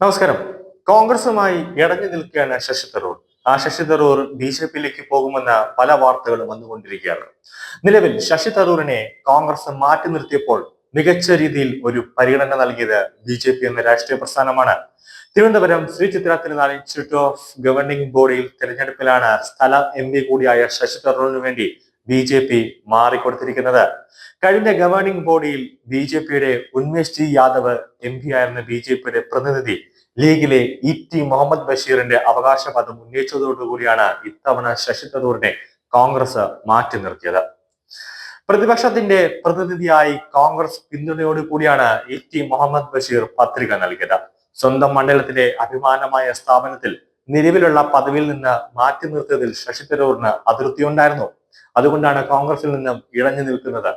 നമസ്കാരം. കോൺഗ്രസുമായി ഇടഞ്ഞു നിൽക്കുകയാണ് ശശി തരൂർ. ആ ശശി തരൂർ ബി ജെ പിയിലേക്ക് പോകുമെന്ന പല വാർത്തകളും വന്നുകൊണ്ടിരിക്കുകയാണ്. നിലവിൽ ശശി തരൂറിനെ കോൺഗ്രസ് മാറ്റി നിർത്തിയപ്പോൾ മികച്ച രീതിയിൽ ഒരു പരിഗണന നൽകിയത് ബി ജെ പി എന്ന രാഷ്ട്രീയ പ്രസ്ഥാനമാണ്. തിരുവനന്തപുരം ശ്രീ ചിത്ര തിരുനാൾ ഇൻസ്റ്റിറ്റ്യൂട്ട് ഓഫ് ഗവർണിംഗ് ബോഡിയിൽ തെരഞ്ഞെടുപ്പിലാണ് സ്ഥല എം പി കൂടിയായ ശശി തരൂരിന് വേണ്ടി ബി ജെ പി മാറിക്കൊടുത്തിരിക്കുന്നത്. കഴിഞ്ഞ ഗവേണിംഗ് ബോഡിയിൽ ബി ജെ പിയുടെ Unmesh G Yadav M P ആയിരുന്ന ബി ജെ പിയുടെ പ്രതിനിധി ലീഗിലെ ഇ ടി മുഹമ്മദ് ബഷീറിന്റെ അവകാശവാദം ഉന്നയിച്ചതോടുകൂടിയാണ് ഇത്തവണ ശശി തരൂരിനെ കോൺഗ്രസ് മാറ്റി നിർത്തിയത്. പ്രതിപക്ഷത്തിന്റെ പ്രതിനിധിയായി കോൺഗ്രസ് പിന്തുണയോട് കൂടിയാണ് ഇ ടി മുഹമ്മദ് ബഷീർ പത്രിക നൽകിയത്. സ്വന്തം മണ്ഡലത്തിലെ അഭിമാനമായ സ്ഥാപനത്തിൽ നിലവിലുള്ള പദവിയിൽ നിന്ന് മാറ്റി നിർത്തിയതിൽ ശശി തരൂറിന് അതൃപ്തിയുണ്ടായിരുന്നു. അതുകൊണ്ടാണ് കോൺഗ്രസിൽ നിന്നും ഇഴഞ്ഞു നിൽക്കുന്നത്.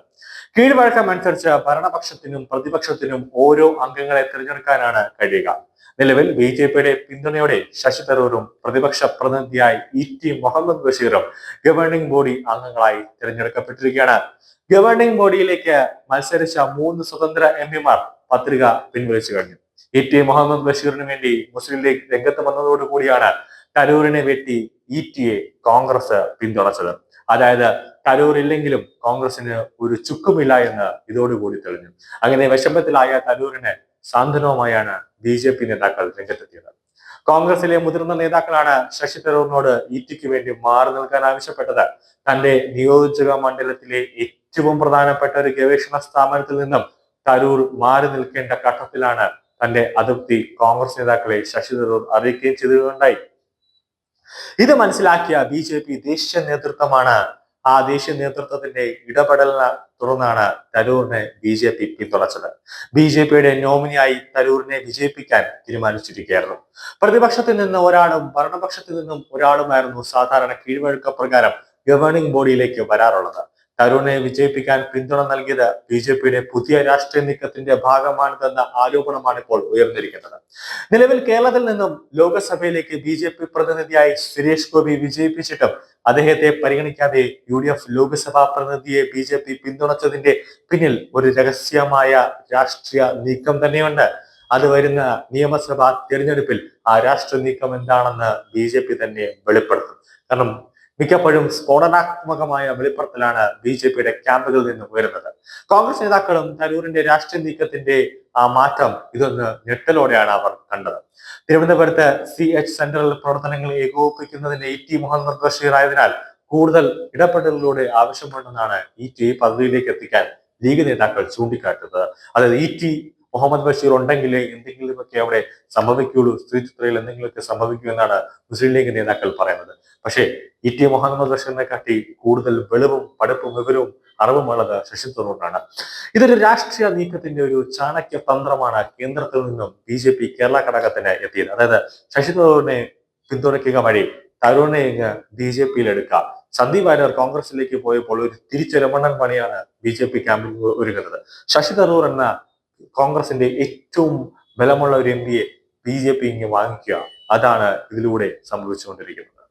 കീഴ്വഴക്കം അനുസരിച്ച് ഭരണപക്ഷത്തിനും പ്രതിപക്ഷത്തിനും ഓരോ അംഗങ്ങളെ തിരഞ്ഞെടുക്കാനാണ് കഴിയുക. നിലവിൽ ബി ജെ പിയുടെ പിന്തുണയോടെ ശശി തരൂരും പ്രതിപക്ഷ പ്രതിനിധിയായി ഇ ടി മുഹമ്മദ് ബഷീറും ഗവേണിംഗ് ബോഡി അംഗങ്ങളായി തിരഞ്ഞെടുക്കപ്പെട്ടിരിക്കുകയാണ്. ഗവേണിംഗ് ബോഡിയിലേക്ക് മത്സരിച്ച മൂന്ന് സ്വതന്ത്ര എം പിമാർ പത്രിക പിൻവലിച്ചു കഴിഞ്ഞു. ഇ ടി മുഹമ്മദ് ബഷീറിന് വേണ്ടി മുസ്ലിം ലീഗ് രംഗത്ത് വന്നതോടുകൂടിയാണ് തരൂരിനെ വെട്ടി ഇ ടിയെ കോൺഗ്രസ് പിന്തുണച്ചത്. അതായത് കരൂർ ഇല്ലെങ്കിലും കോൺഗ്രസിന് ഒരു ചുക്കുമില്ല എന്ന് ഇതോടുകൂടി തെളിഞ്ഞു. അങ്ങനെ വിഷമത്തിലായ തരൂരിന് സാന്ത്വനവുമായാണ് ബി ജെ പി നേതാക്കൾ രംഗത്തെത്തിയത്. കോൺഗ്രസിലെ മുതിർന്ന നേതാക്കളാണ് ശശി തരൂറിനോട് ഇ ടിക്ക് വേണ്ടി മാറി നിൽക്കാൻ ആവശ്യപ്പെട്ടത്. തന്റെ നിയോജക മണ്ഡലത്തിലെ ഏറ്റവും പ്രധാനപ്പെട്ട ഒരു ഗവേഷണ സ്ഥാപനത്തിൽ നിന്നും തരൂർ മാറി നിൽക്കേണ്ട ഘട്ടത്തിലാണ് തന്റെ അതൃപ്തി കോൺഗ്രസ് നേതാക്കളെ ശശി തരൂർ അറിയിക്കുകയും ചെയ്തതുകൊണ്ടായി ഇത് മനസ്സിലാക്കിയ ബി ജെ പി ദേശീയ നേതൃത്വമാണ്. ആ ദേശീയ നേതൃത്വത്തിന്റെ ഇടപെടലിനെ തുടർന്നാണ് തരൂറിനെ ബി ജെ പി പിന്തുണച്ചത്. ബി ജെ പിയുടെ നോമിനിയായി തരൂറിനെ വിജയിപ്പിക്കാൻ തീരുമാനിച്ചിരിക്കുകയായിരുന്നു. പ്രതിപക്ഷത്തിൽ നിന്ന് ഒരാളും ഭരണപക്ഷത്തിൽ നിന്നും ഒരാളുമായിരുന്നു സാധാരണ കീഴ്വഴക്ക പ്രകാരം ഗവേണിംഗ് ബോഡിയിലേക്ക് വരാറുള്ളത്. തരൂരിനെ വിജയിപ്പിക്കാൻ പിന്തുണ നൽകിയത് ബി ജെ പിയുടെ പുതിയ രാഷ്ട്രീയ നീക്കത്തിന്റെ ഭാഗമാണിതെന്ന ആരോപണമാണ് ഇപ്പോൾ ഉയർന്നിരിക്കുന്നത്. നിലവിൽ കേരളത്തിൽ നിന്നും ലോക്സഭയിലേക്ക് ബി ജെ പി പ്രതിനിധിയായി സുരേഷ് ഗോപി വിജയിപ്പിച്ചിട്ടും അദ്ദേഹത്തെ പരിഗണിക്കാതെ യു ഡി എഫ് ലോക്സഭാ പ്രതിനിധിയെ ബി ജെ പി പിന്തുണച്ചതിന്റെ പിന്നിൽ ഒരു രഹസ്യമായ രാഷ്ട്രീയ നീക്കം തന്നെയുണ്ട്. അത് വരുന്ന നിയമസഭാ തിരഞ്ഞെടുപ്പിൽ ആ രാഷ്ട്രീയ നീക്കം എന്താണെന്ന് ബി ജെ പി തന്നെ വെളിപ്പെടുത്തും. കാരണം മിക്കപ്പോഴും സ്ഫോടനാത്മകമായ വെളിപ്പെടുത്തലാണ് ബി ജെ പിയുടെ ക്യാമ്പുകളിൽ നിന്ന് ഉയരുന്നത്. കോൺഗ്രസ് നേതാക്കളും തരൂരിന്റെ രാഷ്ട്രീയ നീക്കത്തിന്റെ ആ മാറ്റം ഇതൊന്ന് ഞെട്ടലോടെയാണ് അവർ കണ്ടത്. തിരുവനന്തപുരത്ത് സി എച്ച് സെന്ററിൽ പ്രവർത്തനങ്ങൾ ഏകോപിപ്പിക്കുന്നതിന് ഇ ടി മുഹമ്മദ് ആയതിനാൽ കൂടുതൽ ഇടപെടലിലൂടെ ആവശ്യമുണ്ടെന്നാണ് ഇ ടി പദവിയിലേക്ക് എത്തിക്കാൻ ലീഗ് നേതാക്കൾ ചൂണ്ടിക്കാട്ടുന്നത്. അതായത് ഇ ടി മുഹമ്മദ് ബഷീർ ഉണ്ടെങ്കിലേ എന്തെങ്കിലുമൊക്കെ അവിടെ സംഭവിക്കുള്ളൂ സ്ത്രീ ചിത്രയിൽ എന്തെങ്കിലുമൊക്കെ സംഭവിക്കൂ എന്നാണ് മുസ്ലിം ലീഗ് നേതാക്കൾ പറയുന്നത്. പക്ഷേ ഇ ടി മുഹമ്മദ് ബഷീറിനെ കാട്ടി കൂടുതൽ വെളിവും പഠിപ്പും വിവരവും അറിവുമുള്ളത് ശശി തരൂറിനാണ് ഇതൊരു രാഷ്ട്രീയ നീക്കത്തിന്റെ ഒരു ചാണക്യ തന്ത്രമാണ് കേന്ദ്രത്തിൽ നിന്നും ബി ജെ പി കേരള ഘടകത്തിന് എത്തിയത്. അതായത് ശശി തരൂറിനെ പിന്തുണയ്ക്കുക വഴി തരൂറിനെ ഇങ്ങ് ബി ജെ പിയിൽ എടുക്കാം സന്ദീപ് വാര്യർ കോൺഗ്രസിലേക്ക് പോയപ്പോൾ ഒരു തിരിച്ചൊരമണ്ണൻ പണിയാണ് ബി ജെ പി ക്യാമ്പിൽ ഒരുങ്ങുന്നത്. ശശി തരൂർ എന്ന കോൺഗ്രസിന്റെ ഏറ്റവും ബലമുള്ള ഒരു എം പിയെ ബി ജെ പി ഇങ്ങനെ വാങ്ങിക്കുക. അതാണ് ഇതിലൂടെ സംഭവിച്ചുകൊണ്ടിരിക്കുന്നത്.